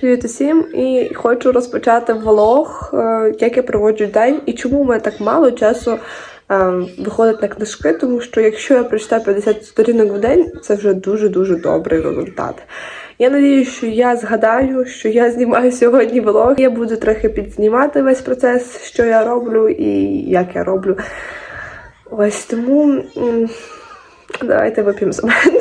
Привіт усім! І хочу розпочати влог, е, як я проводжу день і чому в мене так мало часу е, виходить на книжки, тому що якщо я прочитаю 50 сторінок в день, це вже дуже-дуже добрий результат. Я надію, що я згадаю, що я знімаю сьогодні влог. Я буду трохи підзнімати весь процес, що я роблю і як я роблю. Ось тому давайте вип'ємо за мене.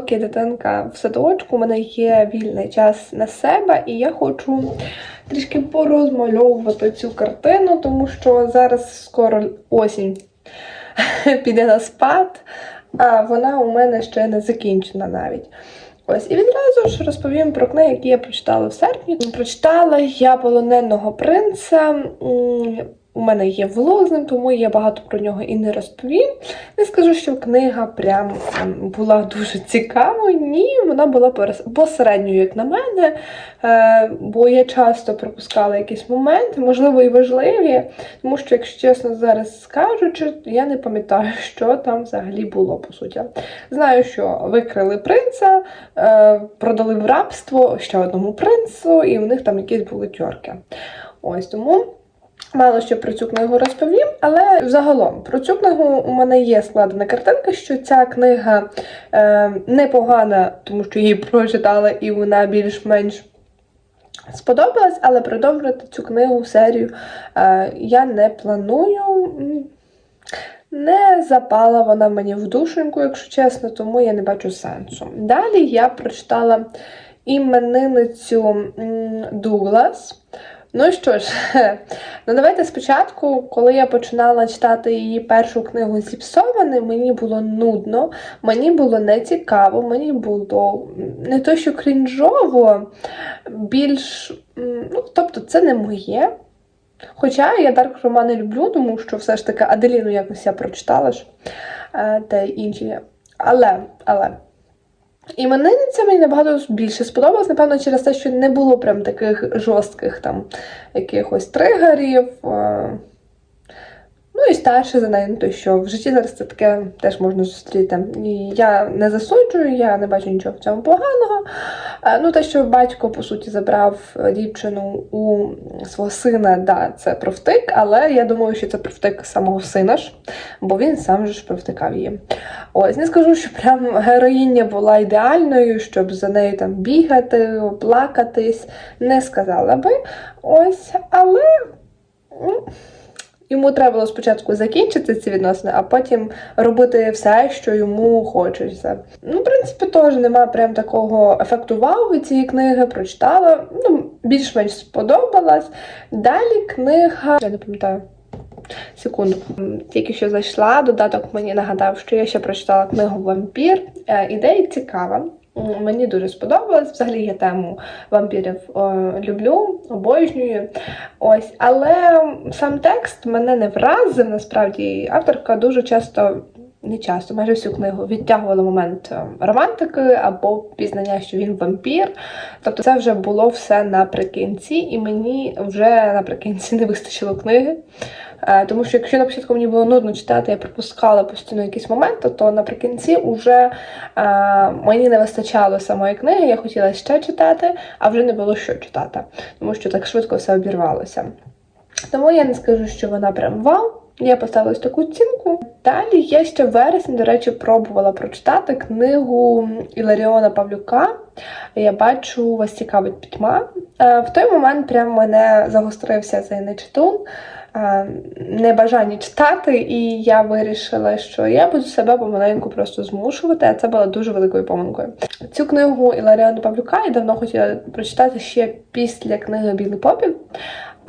Поки дитинка в садочку, у мене є вільний час на себе, і я хочу трішки порозмальовувати цю картину, тому що зараз скоро осінь піде на спад, а вона у мене ще не закінчена навіть. Ось і відразу ж розповім про книги, які я прочитала в серпні. Прочитала я полоненого принца. У мене є влог з ним, тому я багато про нього і не розповім. Не скажу, що книга прям була дуже цікавою. Ні, вона була посередньою, як на мене, е, бо я часто пропускала якісь моменти, можливо, і важливі, тому що, якщо чесно, зараз скажучи, я не пам'ятаю, що там взагалі було, по суті. Знаю, що викрили принца, е, продали в рабство ще одному принцу, і у них там якісь були тьорки. Ось тому. Мало що про цю книгу розповім, але загалом про цю книгу у мене є складена картинка, що ця книга е, непогана, тому що її прочитала і вона більш-менш сподобалась, але продовжувати цю книгу серію е, я не планую. Не запала вона мені в душеньку, якщо чесно, тому я не бачу сенсу. Далі я прочитала іменинницю Дуглас. Ну що ж, ну давайте спочатку, коли я починала читати її першу книгу Зіпсоване, мені було нудно, мені було нецікаво, мені було не то, що крінжово, більш. Ну, тобто, це не моє. Хоча я дарк романи люблю, тому що все ж таки Аделіну якось я прочитала ж е, та інші. Але, але. Іменинниця мені набагато більше сподобалась, напевно, через те, що не було прям таких жорстких там якихось тригерів. Ну і старше за нею, ну, то що в житті зараз це таке теж можна зустріти. І я не засуджую, я не бачу нічого в цьому поганого. Ну, те, що батько, по суті, забрав е, дівчину у свого сина, да, це провтик, але я думаю, що це провтик самого сина ж, бо він сам же ж провтикав її. Ось, не скажу, що прям героїня була ідеальною, щоб за нею там бігати, плакатись, не сказала би. Ось, але. Йому треба було спочатку закінчити ці відносини, а потім робити все, що йому хочеться. Ну, в принципі, теж немає прям такого ефекту вау від цієї книги. Прочитала, ну, більш-менш сподобалась. Далі книга. Я не пам'ятаю. Секунду. Тільки що зайшла, додаток мені нагадав, що я ще прочитала книгу Вампір. Е, Ідея цікава. Мені дуже сподобалось. Взагалі я тему вампірів е, люблю, обожнюю. Ось, але сам текст мене не вразив. Насправді авторка дуже часто. Не часто, майже всю книгу відтягувала момент е, романтики або пізнання, що він вампір. Тобто це вже було все наприкінці, і мені вже наприкінці не вистачило книги. Е, Тому що якщо на початку мені було нудно читати, я пропускала постійно якісь моменти, то наприкінці вже е, мені не вистачало самої книги, я хотіла ще читати, а вже не було що читати, тому що так швидко все обірвалося. Тому я не скажу, що вона прям вау. Я поставила таку оцінку. Далі я ще в до речі, пробувала прочитати книгу Іларіона Павлюка. Я бачу, вас цікавить пітьма. Е, В той момент прям мене загострився цей нечитун, е, небажання читати, і я вирішила, що я буду себе помаленьку просто змушувати, а це було дуже великою помилкою. Цю книгу Іларіона Павлюка я давно хотіла прочитати ще після книги Білий попіл.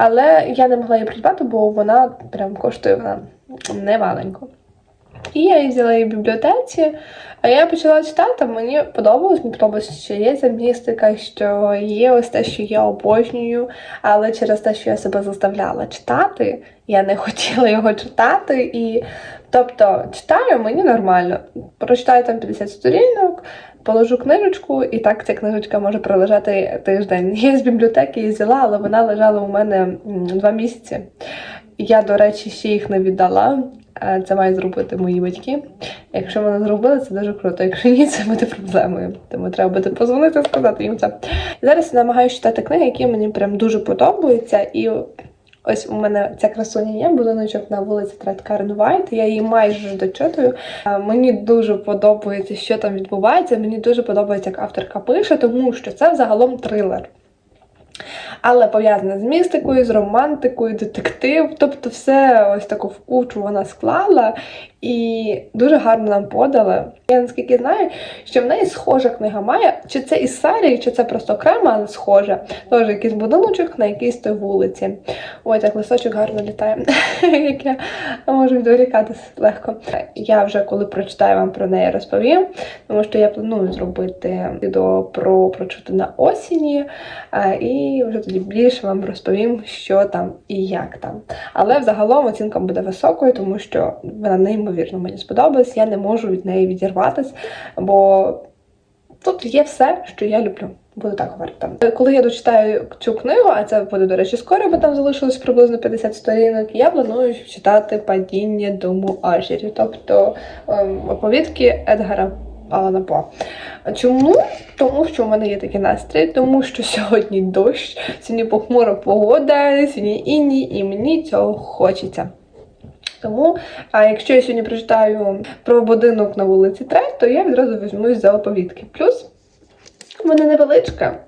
Але я не могла її придбати, бо вона прям коштує вона немаленько. І я її взяла її в бібліотеці, а я почала читати, мені подобалось, мені подобалось, що є ця містика, що є ось те, що я обожнюю, але через те, що я себе заставляла читати, я не хотіла його читати. І тобто читаю, мені нормально. Прочитаю там 50 сторінок, положу книжечку, і так ця книжечка може пролежати тиждень. Я з бібліотеки її взяла, але вона лежала у мене два місяці. Я, до речі, ще їх не віддала. Е, Це мають зробити мої батьки. Якщо вони зробили, це дуже круто. Якщо ні, це буде проблемою. Тому треба буде позвонити сказати їм це. Зараз я намагаюся читати книги, які мені прям дуже подобаються. І ось у мене ця красуня є, будиночок на вулиці Вайт. Я її майже дочитую. Мені дуже подобається, що там відбувається. Мені дуже подобається, як авторка пише, тому що це взагалом трилер. Але пов'язане з містикою, з романтикою, детектив. Тобто все ось таку в кучу вона склала і дуже гарно нам подала. Я наскільки знаю, що в неї схожа книга має, чи це із серії, чи це просто окрема, але схожа. Теж якийсь будиночок на якійсь той вулиці. Ой, так листочок гарно літає, як я можу відволікатися легко. Я вже коли прочитаю вам про неї розповім, тому що я планую зробити відео про на осені, е, і вже тоді більше вам розповім, що там і як там. Але взагалом оцінка буде високою, тому що вона неймовірно мені сподобалась. Я не можу від неї відірватися, бо тут є все, що я люблю. Буду так говорити. Коли я дочитаю цю книгу, а це буде, до речі, скоро, бо там залишилось приблизно 50 сторінок, я планую читати падіння дому Ажері, тобто ем, оповідки Едгара Алана По. Чому? Тому що в мене є такий настрій, тому що сьогодні дощ, сьогодні похмура погода, сьогодні інні, і мені цього хочеться. Тому, а якщо я сьогодні прочитаю про будинок на вулиці Трет, то я відразу візьмусь за оповідки. Плюс вона невеличка,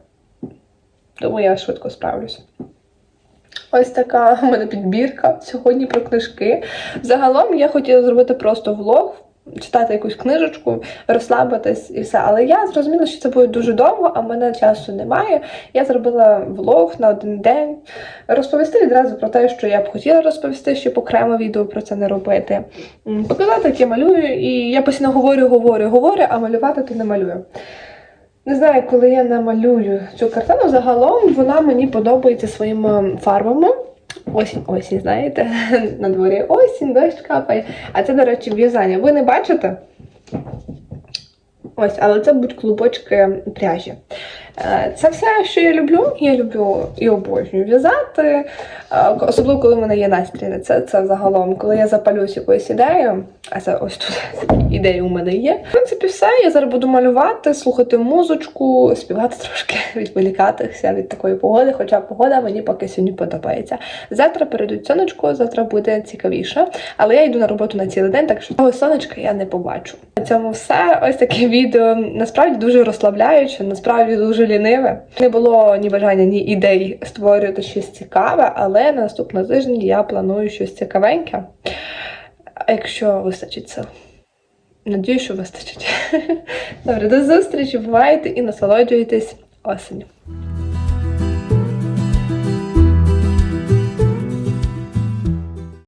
тому я швидко справлюся. Ось така у мене підбірка сьогодні про книжки. Загалом я хотіла зробити просто влог, читати якусь книжечку, розслабитись і все. Але я зрозуміла, що це буде дуже довго, а в мене часу немає. Я зробила влог на один день, розповісти відразу про те, що я б хотіла розповісти, щоб окремо відео про це не робити. Показати, як я малюю, і я постійно говорю, говорю, говорю, а малювати то не малюю. Не знаю, коли я намалюю цю картину, загалом вона мені подобається своїми фарбами. Осінь, осінь, знаєте, на дворі осінь, дощ капає. А це, до речі, в'язання. Ви не бачите? Ось, але це будуть клубочки пряжі. Е, Це все, що я люблю. Я люблю і обожнюю в'язати, е, особливо коли в мене є настрій на це. Це загалом, коли я запалюсь якоюсь ідеєю, а це ось тут ідеї у мене є. В принципі, все. Я зараз буду малювати, слухати музичку, співати трошки, відволікатися від такої погоди, хоча погода мені поки сьогодні подобається. Завтра перейдуть сонечко, завтра буде цікавіше, але я йду на роботу на цілий день, так що того сонечка я не побачу. На цьому все. Ось таке відео. Насправді дуже розслабляюче, насправді дуже ліниве. Не було ні бажання, ні ідей створювати щось цікаве, але на наступного тижня я планую щось цікавеньке. Якщо вистачить сил. Надію, що вистачить. Добре, до зустрічі, бувайте і насолоджуйтесь осенью.